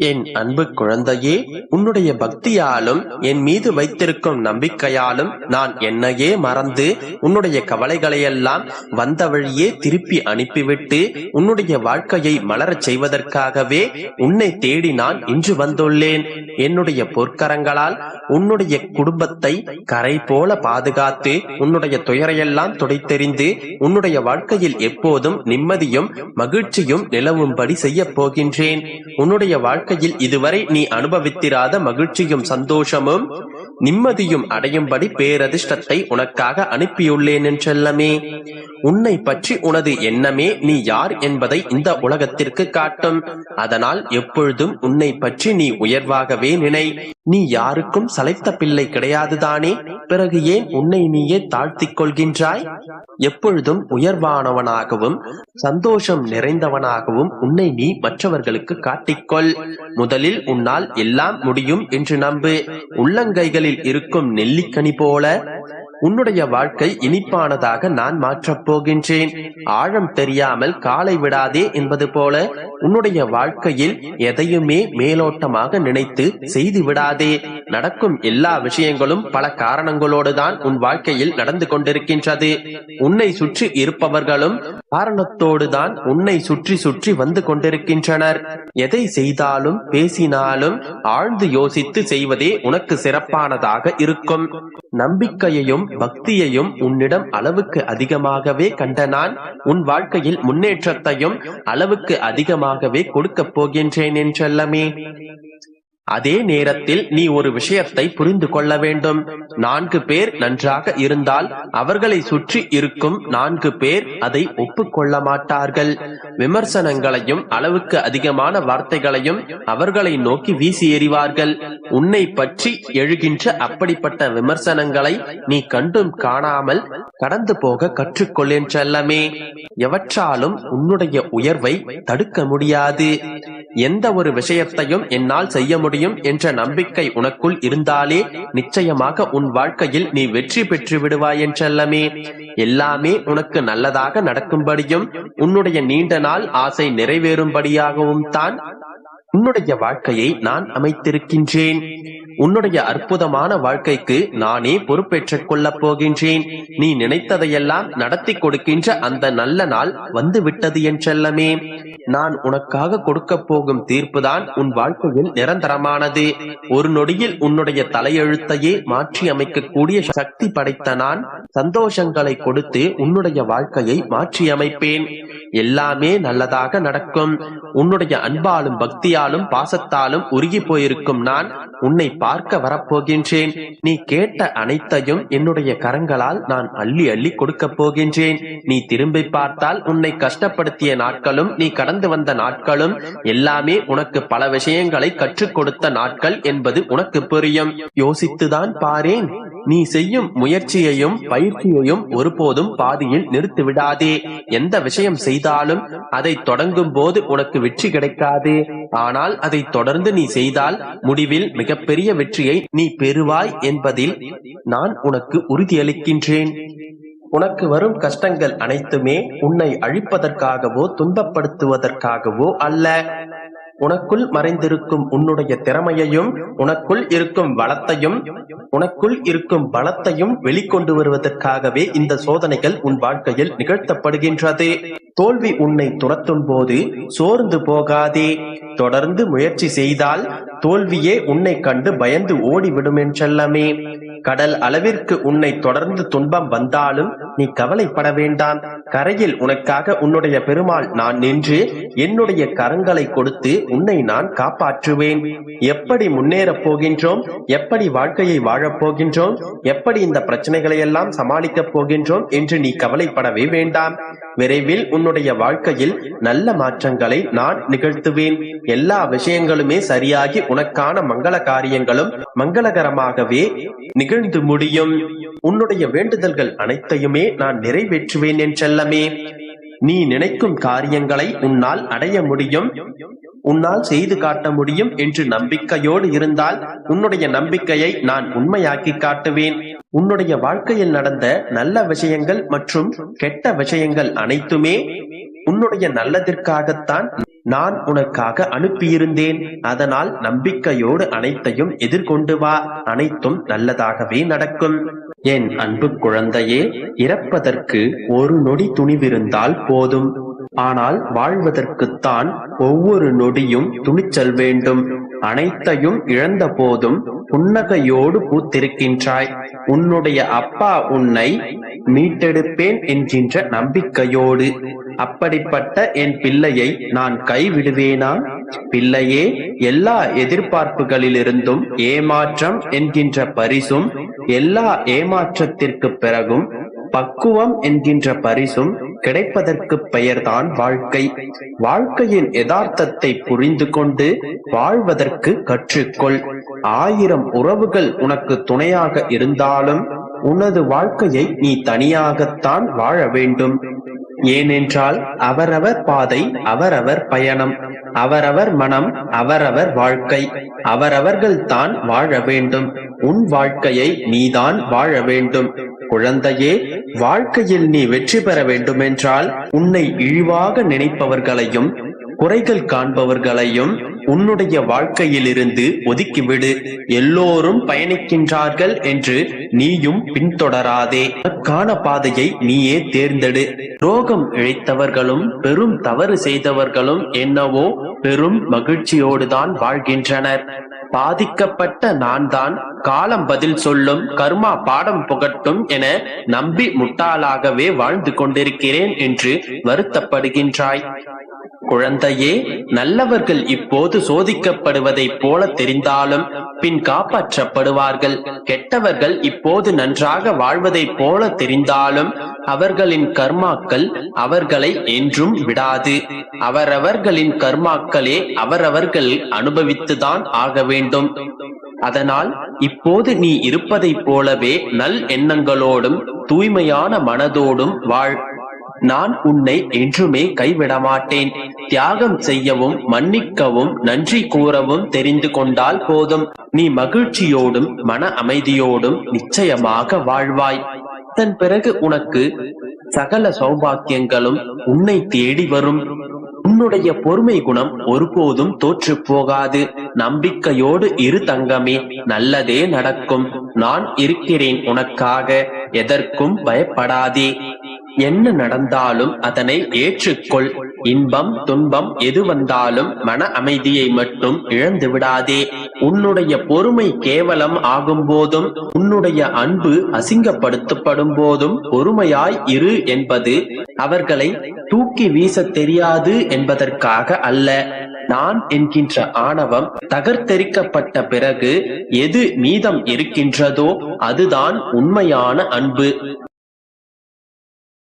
என் அன்பு குழந்தையே உன்னுடைய பக்தியாலும் என் மீது வைத்திருக்கும் நம்பிக்கையாலும் நான் என்னையே மறந்து உன்னுடைய கவலைகளையெல்லாம் வந்த வழியே திருப்பி அனுப்பிவிட்டு உன்னுடைய வாழ்க்கையை மலரச் செய்வதற்காகவே உன்னை தேடி நான் இன்று வந்துள்ளேன். என்னுடைய பொற்கரங்களால் உன்னுடைய குடும்பத்தை கரை போல பாதுகாத்து உன்னுடைய துயரையெல்லாம் துடைத்தெறிந்து உன்னுடைய வாழ்க்கையில் எப்போதும் நிம்மதியும் மகிழ்ச்சியும் நிலவும்படி செய்யப் போகின்றேன். உன்னுடைய வாழ்க்கை வாழ்க்கையில் இதுவரை நீ அனுபவித்திராத மகிழ்ச்சியும் சந்தோஷமும் நிம்மதியும் அடையும்படி பேரதிர்ஷ்டத்தை உனக்காக அனுப்பியுள்ளேன் என்றெல்லமே உன்னை பற்றி உனது எண்ணமே நீ யார் என்பதை இந்த உலகத்திற்கு காட்டும். அதனால் எப்பொழுதும் உன்னை பற்றி நீ உயர்வாகவே நினை. நீ யாருக்கும் சளைத்த பிள்ளை கிடையாதுதானே? பிறகு ஏன் உன்னை நீயே தாழ்த்திக் கொள்கின்றாய்? எப்பொழுதும் உயர்வானவனாகவும் சந்தோஷம் நிறைந்தவனாகவும் உன்னை நீ மற்றவர்களுக்கு காட்டிக்கொள் முதலில் உன்னால் எல்லாம் முடியும் என்று நம்பு. உள்ளங்கைகளில் இருக்கும் நெல்லிக்கனி போல உன்னுடைய வாழ்க்கை இனிப்பானதாக நான் மாற்றப் போகின்றேன். ஆழம் தெரியாமல் காலை விடாதே என்பது போல உன்னுடைய வாழ்க்கையில் எதையுமே மேலோட்டமாக நினைத்து செய்து விடாதே. நடக்கும் எல்லா விஷயங்களும் பல காரணங்களோடுதான் உன் வாழ்க்கையில் நடந்து கொண்டிருக்கின்றது. உன்னை சுற்றி இருப்பவர்களும் காரணத்தோடு தான் உன்னை சுற்றி சுற்றி வந்து கொண்டிருக்கின்றனர். எதை செய்தாலும் பேசினாலும் ஆழ்ந்து யோசித்து செய்வதே உனக்கு சிறப்பானதாக இருக்கும். நம்பிக்கையையும் பக்தியையும் உன்னிடம் அளவுக்கு அதிகமாகவே கண்ட நான் உன் வாழ்க்கையில் முன்னேற்றத்தையும் அளவுக்கு அதிகமாகவே கொடுக்கப் போகின்றேன் என்றல்லமே அதே நேரத்தில் நீ ஒரு விஷயத்தை புரிந்து கொள்ள வேண்டும். நான்கு பேர் நன்றாக இருந்தால் அவர்களை சுற்றி இருக்கும் நான்கு பேர் அதை ஒப்புக்கொள்ள மாட்டார்கள். விமர்சனங்களையும் அளவுக்கு அதிகமான வார்த்தைகளையும் அவர்களை நோக்கி வீசி எறிவார்கள். உன்னை பற்றி எழுகின்ற அப்படிப்பட்ட விமர்சனங்களை நீ கண்டும் காணாமல் கடந்து போக கற்றுக்கொள்ளேன் செல்லமே. எவற்றாலும் உன்னுடைய உயர்வை தடுக்க முடியாது. எந்த ஒரு விஷயத்தையும் என்னால் செய்ய முடியும் என்ற நம்பிக்கை உனக்குள் இருந்தாலே நிச்சயமாக உன் வாழ்க்கையில் நீ வெற்றி பெற்று விடுவாய் என்றல்லமே எல்லாமே உனக்கு நல்லதாக நடக்கும்படியும் உன்னுடைய நீண்ட நாள் ஆசை நிறைவேறும்படியாகவும் தான் உன்னுடைய வாழ்க்கையை நான் அமைத்திருக்கின்றேன். உன்னுடைய அற்புதமான வாழ்க்கைக்கு நானே பொறுப்பேற்றுக் கொள்ளப் போகின்றேன். நீ நினைத்ததையெல்லாம் நடத்தி கொடுக்கின்ற அந்த நல்ல நாள் வந்து விட்டது என்றல்லமே நான் உனக்காக கொடுக்க போகும் தீர்ப்புதான் உன் வாழ்க்கையில் நிரந்தரமானது. ஒரு நொடியில் உன்னுடைய தலையெழுத்தையே மாற்றி அமைக்கக்கூடிய சக்தி படைத்த நான் சந்தோஷங்களை கொடுத்து உன்னுடைய வாழ்க்கையை மாற்றி அமைப்பேன். எல்லாமே நல்லதாக நடக்கும். உன்னுடைய அன்பாலும் பக்தியாலும் பாசத்தாலும் உருகி போயிருக்கும் நான் உன்னை பார்க்க வரப்போகின்றேன். நீ கேட்ட அனைத்தையும் என்னுடைய கரங்களால் நான் அள்ளி அள்ளி கொடுக்கப் போகின்றேன். நீ திரும்பி பார்த்தால் உன்னை கஷ்டப்படுத்திய நாட்களும் நீ கடந்து வந்த நாட்களும் எல்லாமே உனக்கு பல விஷயங்களை கற்றுக் கொடுத்த நாட்கள் என்பது உனக்கு புரியும். யோசித்துதான் பாரேன். நீ செய்யும் முயற்சியையும் பயிற்சியையும் ஒருபோதும் பாதியில் நிறுத்தி விடாதே எந்த விஷயம் செய்தாலும் அதை தொடங்கும் போது உனக்கு வெற்றி கிடைக்காது. ஆனால் அதை தொடர்ந்து நீ செய்தால் முடிவில் மிகப்பெரிய வெற்றியை நீ பெறுவாய் என்பதில் நான் உனக்கு உறுதியளிக்கின்றேன். உனக்கு வரும் கஷ்டங்கள் அனைத்துமே உன்னை அழிப்பதற்காகவோ துன்பப்படுத்துவதற்காகவோ அல்ல. உனக்குள் மறைந்திருக்கும் உன்னுடைய திறமையையும் உனக்குள் இருக்கும் வளத்தையும் உனக்குள் இருக்கும் பலத்தையும் வெளிக்கொண்டு வருவதற்காகவே இந்த சோதனைகள் உன் வாழ்க்கையில் நிகழ்த்தப்படுகின்றது. தோல்வி உன்னை துரத்தும் போது சோர்ந்து போகாதே. தொடர்ந்து முயற்சி செய்தால் தோல்வியே உன்னை கண்டு பயந்து ஓடிவிடும் என்றெல்லாமே கடல் அளவிற்கு உன்னை தொடர்ந்து துன்பம் வந்தாலும் நீ கவலைப்பட வேண்டாம். கரையில் உனக்காக உன்னுடைய பெருமாள் நான் நின்று என்னுடைய கரங்களை கொடுத்து உன்னை நான் காப்பாற்றுவேன். எப்படி முன்னேறப் போகின்றோம்? எப்படி வாழ்க்கையை வாழப் போகின்றோம்? எப்படி இந்த பிரச்சனைகளை எல்லாம் சமாளிக்கப் போகின்றோம்? என்று நீ கவலைப்படவே வேண்டாம். விரைவில் உன்னுடைய வாழ்க்கையில் நல்ல மாற்றங்களை நான் நிகழ்த்துவேன். எல்லா விஷயங்களுமே சரியாகி உனக்கான மங்கள காரியங்களும் மங்களகரமாகவே நிகழ்ந்து முடியும். உன்னுடைய வேண்டுதல்கள் அனைத்தையுமே நான் நிறைவேற்றுவேன் என்றல்லமே நீ நினைக்கும் காரியங்களை உன்னால் அடைய முடியும். உன்னால் செய்து காட்ட முடியும் என்று நம்பிக்கையோடு இருந்தால் உன்னுடைய நம்பிக்கையை நான் உண்மையாக்கி காட்டுவேன். உன்னுடைய வாழ்க்கையில் நடந்த நல்ல விஷயங்கள் மற்றும் கெட்ட விஷயங்கள் அனைத்துமே உன்னுடைய நல்லதிற்காகத்தான் நான் உனக்காக அனுப்பியிருந்தேன். அதனால் நம்பிக்கையோடு அனைத்தையும் எதிர்கொண்டு வா. அனைத்தும் நல்லதாகவே நடக்கும். என் அன்பு குழந்தையே இறப்பதற்கு ஒரு நொடி துணிவிருந்தால் போதும். ஆனால் வாழ்வதற்குத்தான் ஒவ்வொரு நொடியும் துணிச்சல் வேண்டும். அனைத்தையும் இழந்த போதும் புன்னகையோடு பூத்திருக்கின்றாய். உன்னுடைய அப்பா உன்னை மீட்டெடுப்பேன் என்கின்ற நம்பிக்கையோடு. அப்படிப்பட்ட என் பிள்ளையை நான் கைவிடுவேனா? பிள்ளையே எல்லா எதிர்பார்ப்புகளிலிருந்தும் ஏமாற்றம் என்கின்ற பரிசும் எல்லா ஏமாற்றத்திற்கு பிறகும் பக்குவம் என்கின்ற பரிசும் கிடைப்பதற்கு பெயர்தான் வாழ்க்கை. வாழ்க்கையின் யதார்த்தத்தை புரிந்து கொண்டு வாழ்வதற்கு கற்றுக்கொள். ஆயிரம் உறவுகள் உனக்கு துணையாக இருந்தாலும் உனது வாழ்க்கையை நீ தனியாகத்தான் வாழ வேண்டும். ஏனென்றால் அவரவர் பாதை அவரவர் பயணம். அவரவர் மனம் அவரவர் வாழ்க்கை. அவரவர்கள் தான் வாழ வேண்டும். உன் வாழ்க்கையை நீதான் வாழ வேண்டும். குழந்தையே வாழ்க்கையில் நீ வெற்றி பெற வேண்டுமென்றால் உன்னை இழிவாக நினைப்பவர்களையும் குறைகள் காண்பவர்களையும் உன்னுடைய வாழ்க்கையிலிருந்து ஒதுக்கிவிடு. எல்லோரும் பயணிக்கின்றார்கள் என்று நீயும் பின்தொடராதே. அதற்கான பாதையை நீயே தேர்ந்தெடு. ரோகம் இழைத்தவர்களும் பெரும் தவறு செய்தவர்களும் என்னவோ பெரும் மகிழ்ச்சியோடுதான் வாழ்கின்றனர். பாதிக்கப்பட்ட நான் தான் காலம் பதில் சொல்லும் கர்மா பாடம் புகட்டும் என நம்பி முட்டாளாகவே வாழ்ந்து கொண்டிருக்கிறேன் என்று வருத்தப்படுகின்றாய். குழந்தையே நல்லவர்கள் இப்போது சோதிக்கப்படுவதைப் போல தெரிந்தாலும் பின் காப்பாற்றப்படுவார்கள். கெட்டவர்கள் இப்போது நன்றாக வாழ்வதைப் போல தெரிந்தாலும் அவர்களின் கர்மாக்கள் அவர்களை என்றும் விடாது. அவரவர்களின் கர்மாக்களே அவரவர்கள் அனுபவித்துதான் ஆக வேண்டும். அதனால் இப்போது நீ இருப்பதைப் போலவே நல் எண்ணங்களோடும் தூய்மையான மனதோடும் வாழ். நான் உன்னை என்றுமே கைவிட மாட்டேன் தியாகம் செய்யவும் மன்னிக்கவும் நன்றி கூறவும் தெரிந்து கொண்டால் போதும். நீ மகிழ்ச்சியோடும் மன அமைதியோடும் நிச்சயமாக வாழ்வாய். அதன் பிறகு உனக்கு சகல சௌபாக்கியங்களும் உன்னை தேடி வரும். உன்னுடைய பொறுமை குணம் ஒருபோதும் தோற்று போகாது. நம்பிக்கையோடு இரு தங்கமே நல்லதே நடக்கும். நான் இருக்கிறேன் உனக்காக எதற்கும் பயப்படாதே. என்ன நடந்தாலும் அதனை ஏற்றுக்கொள். இன்பம் துன்பம் எது வந்தாலும் மன அமைதியை மட்டும் இழந்து விடாதே உன்னுடைய பொறுமை கேவலம் ஆகும் போதும் உன்னுடைய அன்பு அசிங்கப்படுத்தப்படும் போதும் பொறுமையாய் இரு என்பது அவர்களை தூக்கி வீச தெரியாது என்பதற்காக அல்ல. நான் என்கின்ற ஆணவம் தகர்த்தெரிக்கப்பட்ட பிறகு எது மீதம் இருக்கின்றதோ அதுதான் உண்மையான அன்பு.